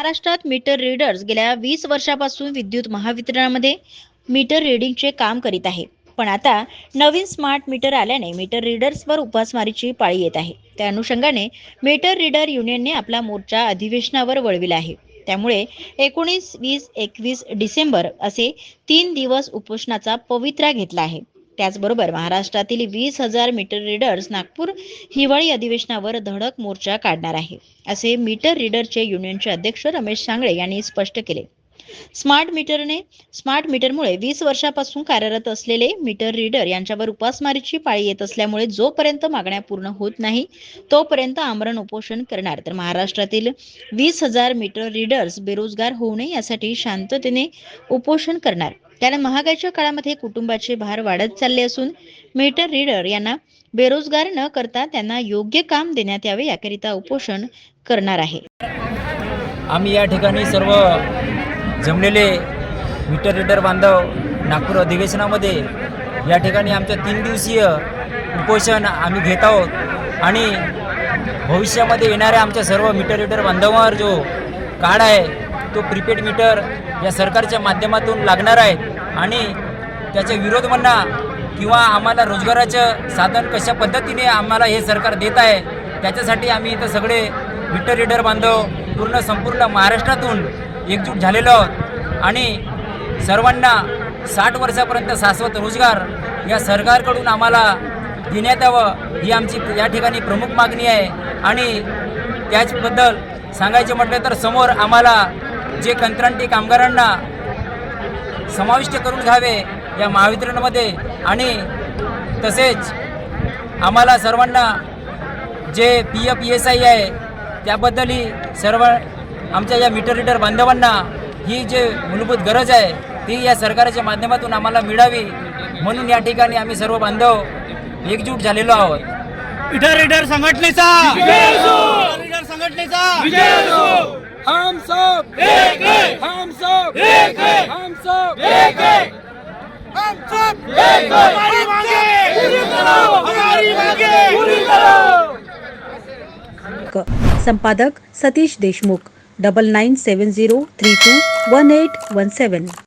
महाराष्ट्रात metre readers गेल्या वीस वर्षापासून विद्युत महावितरणामध्ये मीटर रीडिंगचे काम करीत आहे. पण आता नवीन स्मार्ट मीटर आल्याने मीटर रीडर्सवर उपासमारीची पाळी येत आहे. त्या अनुषंगाने मीटर रीडर युनियनने आपला मोर्चा अधिवेशनावर वळविला आहे. त्यामुळे एकोणीस वीस एकवीस डिसेंबर असे तीन दिवस उपोषणाचा पवित्रा घेतला आहे. त्याचबरोबर महाराष्ट्रातील वीस हजार मीटर रीडर्स नागपूर हिवाळी अधिवेशनावर धडक मोर्चा काढणार आहे. असे मीटर रीडरचे युनियनचे अध्यक्ष रमेश सांगळे यांनी स्पष्ट केले. स्मार्ट मीटरने स्मार्ट मीटरमुळे वीस वर्षापासून कार्यरत असलेले मीटर रीडर यांच्यावर उपासमारीची पाळी येत असल्यामुळे जोपर्यंत मागण्या पूर्ण होत नाही तोपर्यंत आमरण उपोषण करणार. तर महाराष्ट्रातील वीस हजार मीटर रीडर्स बेरोजगार होऊ नये यासाठी शांततेने उपोषण करणार. कारण महागाईच्या काळामध्ये कुटुंबाचे भार वाढत चालले असून मीटर रीडर यांना बेरोजगार न करता त्यांना योग्य काम देण्यात यावे याकरिता उपोषण करणार आहे. आम्ही या ठिकाणी सर्व जमलेले मीटर रीडर बांधव नागपूर अधिवेशनामध्ये या ठिकाणी आमच्या तीन दिवसीय उपोषण आम्ही घेत आहोत. आणि भविष्यामध्ये येणाऱ्या आमच्या सर्व मीटर रीडर बांधवांवर जो कार्ड आहे तो प्रीपेड मीटर या सरकारच्या माध्यमातून लागणार आहे. आणि त्याचे विरोध म्हणा किंवा आम्हाला रोजगाराचं साधन कशा पद्धतीने आम्हाला हे सरकार देत आहे त्याच्यासाठी आम्ही इथं सगळे मीटर रीडर बांधव पूर्ण संपूर्ण महाराष्ट्रातून एकजूट झालेलो आहोत. आणि सर्वांना साठ वर्षापर्यंत शाश्वत रोजगार या सरकारकडून आम्हाला देण्यात यावं ही आमची या ठिकाणी प्रमुख मागणी आहे. आणि त्याचबद्दल सांगायचे म्हटलं तर समोर आम्हाला जे कंत्राटी कामगारांना समाविष्ट करून घ्यावे या महावितरणमध्ये आणि तसेच आम्हाला सर्वांना J P F S I आहे त्याबद्दलही सर्व आमच्या या मीटर रीडर बांधवांना ही जे मूलभूत गरज आहे ती या सरकारच्या माध्यमातून आम्हाला मिळावी. म्हणून या ठिकाणी आम्ही सर्व बांधव एकजूट झालेलो आहोत. मीटर रीडर संघटनेचा! मीटर रीडर संघटनेचा! हम सब! एक एक हम सब! एक एक हम सब! एक एक हम सब! एक हमारी मांगे! पूरी करो हमारी मांगे! पूरी करो संपादक Satish Deshmukh double nine seven zero three two one eight one seven.